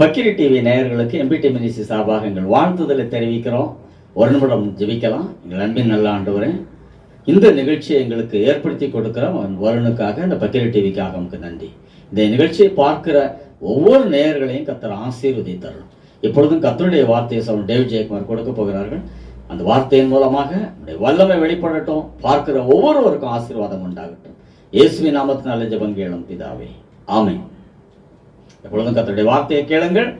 பக்கிரி TV நேயர்களுக்கு எம்பிடி மினிசி சார்பாக எங்கள் வாழ்த்துதலை தெரிவிக்கிறோம். ஒரு நிமிடம் ஜெபிக்கலாம். எங்கள் அன்பின் நல்ல ஆண்டவரே இந்த நிகழ்ச்சியை எங்களுக்கு ஏற்படுத்தி கொடுக்கிற அவன் வருணுக்காக இந்த பக்கிரி டிவிக்காக நமக்கு நன்றி. இந்த நிகழ்ச்சியை பார்க்கிற ஒவ்வொரு நேயர்களையும் கத்தர் ஆசீர்வதித்தரணும் இப்பொழுதும் கத்தருடைய வார்த்தையை சவன் டேவிட் ஜெயக்குமார் கொடுக்க போகிறார்கள். அந்த வார்த்தையின் மூலமாக நம்முடைய வல்லமை வெளிப்படட்டும். பார்க்கிற ஒவ்வொருவருக்கும் ஆசீர்வாதம் உண்டாகட்டும். இயேசுவி நாமத்தினால ஜபங்கேளம் பிதாவே. ஆமை எப்பொழுதும் கத்தருடைய வார்த்தையை கேளுங்கள்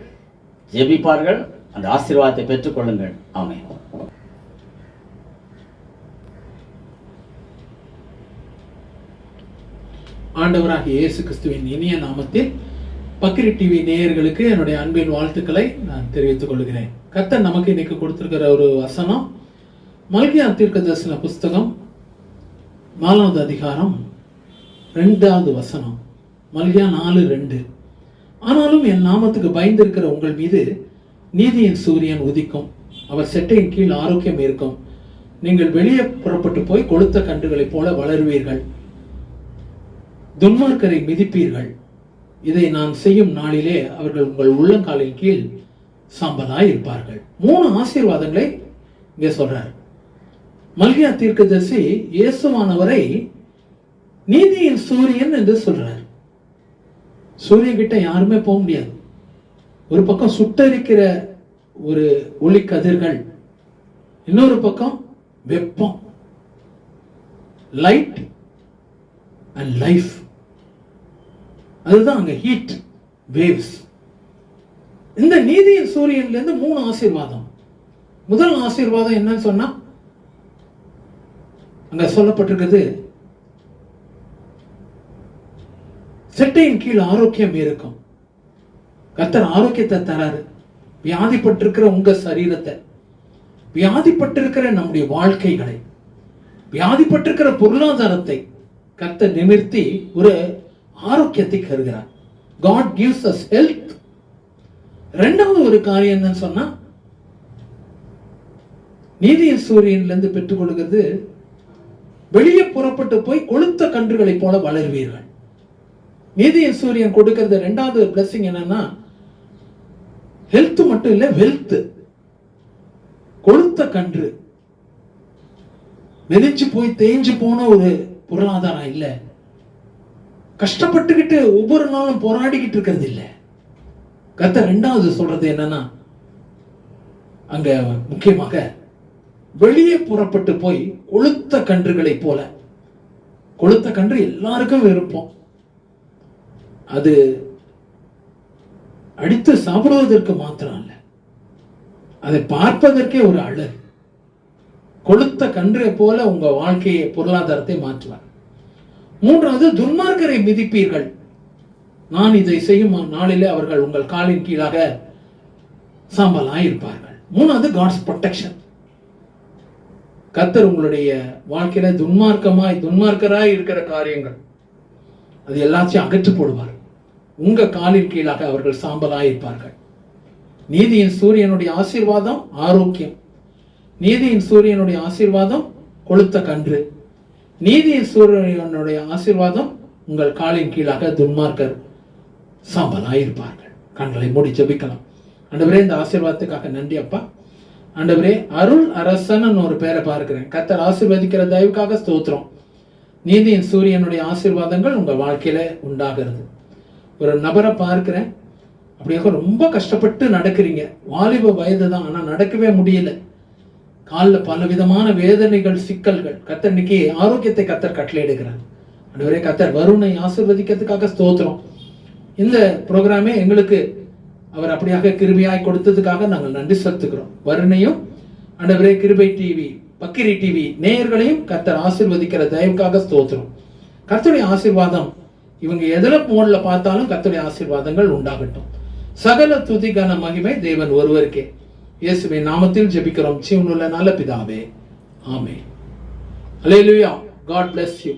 ஜெபிப்பார்கள் அந்த ஆசீர்வாதத்தை பெற்றுக்கொள்ளுங்கள். ஆமே ஆண்டவராக இயேசு கிறிஸ்துவின் இனிய நாமத்தில் பக்கிரி டிவி நேயர்களுக்கு என்னுடைய அன்பின் வாழ்த்துக்களை நான் தெரிவித்துக் கொள்கிறேன். கத்தர் நமக்கு இன்னைக்கு கொடுத்திருக்கிற ஒரு வசனம் மல்கியா தீர்க்க தரிசன புஸ்தகம் நாலாவது அதிகாரம் ரெண்டாவது வசனம் மல்கியா நாலு ரெண்டு. ஆனாலும் என் நாமத்துக்கு பயந்திருக்கிற உங்கள் மீது நீதியின் சூரியன் உதிக்கும். அவர் செட்டையின் கீழ் ஆரோக்கியம் இருக்கும். நீங்கள் வெளியே புறப்பட்டு போய் கொளுத்த கன்றுகளைப் போல வளருவீர்கள். துன்மார்க்கரை மிதிப்பீர்கள். இதை நான் செய்யும் நாளிலே அவர்கள் உங்கள் உள்ளங்காலின் கீழ் சாம்பலாய் இருப்பார்கள் மூணு ஆசீர்வாதங்களை இங்கே சொல்றார். மல்கியா தீர்க்கதரிசி இயேசுவானவரை நீதியின் சூரியன் என்று சொல்றார். சூரியன் கிட்ட யாருமே போக முடியாது. ஒரு பக்கம் சுட்டரிக்கிற ஒரு ஒளி கதிர்கள் இன்னொரு பக்கம் வெப்பம். லைட் அண்ட் லைஃப் அதுதான் அங்க ஹீட் வேவ்ஸ் இந்த நீதியின் சூரியன்ல இருந்து மூணு ஆசீர்வாதம். முதல் ஆசீர்வாதம் என்னன்னு சொன்னா அங்க சொல்லப்பட்டிருக்கிறது சட்டையின் கீழ் ஆரோக்கியம் இருக்கும். கர்த்தர் ஆரோக்கியத்தை தராரு. வியாதிப்பட்டிருக்கிற உங்க சரீரத்தை வியாதிப்பட்டிருக்கிற நம்முடைய வாழ்க்கைகளை வியாதிப்பட்டிருக்கிற பொருளாதாரத்தை கர்த்தர் நிமிர்த்தி ஒரு ஆரோக்கியத்தை கருகிறார் காட் கிவ்ஸ் அஸ் ஹெல்த் ரெண்டாவது ஒரு காரியம் என்னன்னு சொன்னா நீதியின் சூரியன்ல இருந்து பெற்றுக்கொள்கிறது வெளியே புறப்பட்டு போய் கொளுத்த கன்றுகளைப் போல வளருவீர்கள். நீதியின் சூரியன் கொடுக்கிறது ரெண்டாவது பிளஸிங் என்னன்னா ஹெல்த் மட்டும் இல்ல வெல்த் கொளுத்த கன்று. வெறிச்சு போய் தேஞ்சு போன ஒரு பொருளாதாரம் இல்ல. கஷ்டப்பட்டுக்கிட்டு ஒவ்வொரு நாளும் போராடிக்கிட்டு இருக்கிறது இல்ல. கத்த ரெண்டாவது சொல்றது என்னன்னா அங்க முக்கியமாக வெளியே புறப்பட்டு போய் கொளுத்த கன்றுகளை போல. கொளுத்த கன்று எல்லாருக்கும் விருப்பம். அது அடித்து சாப்பிடுவதற்கு மாத்திரம் அல்ல அதை பார்ப்பதற்கே ஒரு அழகு. கொளுத்த கன்றை போல உங்க வாழ்க்கையை பொருளாதாரத்தை மாற்றுவார். மூன்றாவது துன்மார்க்கரை மிதிப்பீர்கள். நான் இதை செய்யும் நாளிலே அவர்கள் உங்கள் காலின் கீழாக சாம்பலாக இருப்பார்கள். மூணாவது காட்ஸ் ப்ரொடெக்ஷன் கத்தர் உங்களுடைய வாழ்க்கையில துன்மார்க்கமாய் துன்மார்க்கராய் இருக்கிற காரியங்கள் அது எல்லாத்தையும் அகற்று போடுவார். உங்கள் காலின் கீழாக அவர்கள் சாம்பலாயிருப்பார்கள் நீதியின் சூரியனுடைய ஆசீர்வாதம் ஆரோக்கியம். நீதியின் சூரியனுடைய ஆசீர்வாதம் கொளுத்த கன்று. நீதியின் சூரியனுடைய ஆசீர்வாதம் உங்கள் காலின் கீழாக துன்மார்க்கர் சாம்பலாயிருப்பார்கள் கண்களை மூடி ஜபிக்கலாம். ஆண்டவரே இந்த ஆசீர்வாதத்துக்காக நன்றி அப்பா. ஆண்டவரே அருள் அரசன் ஒரு பேரை பார்க்கிறேன். கத்தர் ஆசீர்வதிக்கிற தயவுக்காக ஸ்தோத்திரம். நீதியின் சூரியனுடைய ஆசீர்வாதங்கள் உங்கள் வாழ்க்கையில உண்டாகிறது. ஒரு நபரை பார்க்குறேன். அப்படியாக ரொம்ப கஷ்டப்பட்டு நடக்கிறீங்க. வாலிப வயது தான் ஆனால் நடக்கவே முடியல. காலில் பல விதமான வேதனைகள் சிக்கல்கள். கத்தர் இன்னைக்கு ஆரோக்கியத்தை கத்தர் கட்டளை எடுக்கிறார் ஆண்டவரே கத்தர் வருணை ஆசிர்வதிக்கிறதுக்காக ஸ்தோத்திரம். இந்த ப்ரோக்ராமே எங்களுக்கு அவர் அப்படியாக கிருபியாய் கொடுத்ததுக்காக நாங்கள் நன்றி செலுத்துக்கிறோம் வருணையும் அண்டவரே கிருபை டிவி பக்கிரி டிவி நேயர்களையும் கத்தர் ஆசீர்வதிக்கிற தயவுக்காக ஸ்தோத்திரம். கர்த்தருடைய ஆசிர்வாதம் இவங்க எதில் போன்ல பார்த்தாலும் கத்துடைய ஆசீர்வாதங்கள் உண்டாகட்டும். சகல துதிகான மகிமை தேவன் ஒருவருக்கே. இயேசுவின் நாமத்தில் ஜெபிக்கிறோம். ஜீவனுள்ள நல்ல பிதாவே. ஆமே Hallelujah. God bless you